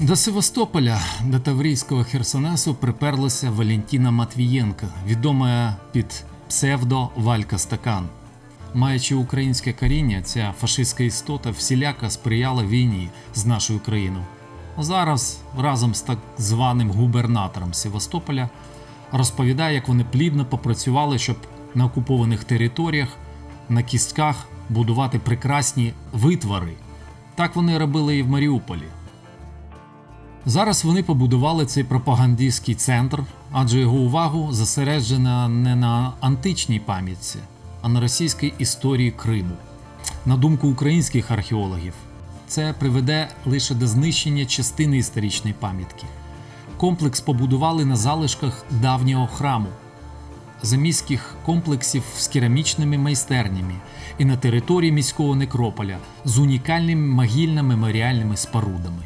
До Севастополя, до Таврійського Херсонесу приперлася Валентіна Матвієнка, відома під псевдо Валька Стакан. Маючи українське коріння, ця фашистська істота всіляко сприяла війні з нашою країною. Зараз разом з так званим губернатором Севастополя розповідає, як вони плідно попрацювали, щоб на окупованих територіях на кістках будувати прекрасні витвори. Так вони робили і в Маріуполі. Зараз вони побудували цей пропагандистський центр, адже його увагу зосереджена не на античній пам'ятці, а на російській історії Криму. На думку українських археологів, це приведе лише до знищення частини історичної пам'ятки. Комплекс побудували на залишках давнього храму, заміських комплексів з керамічними майстернями і на території міського некрополя з унікальними могильно-меморіальними спорудами.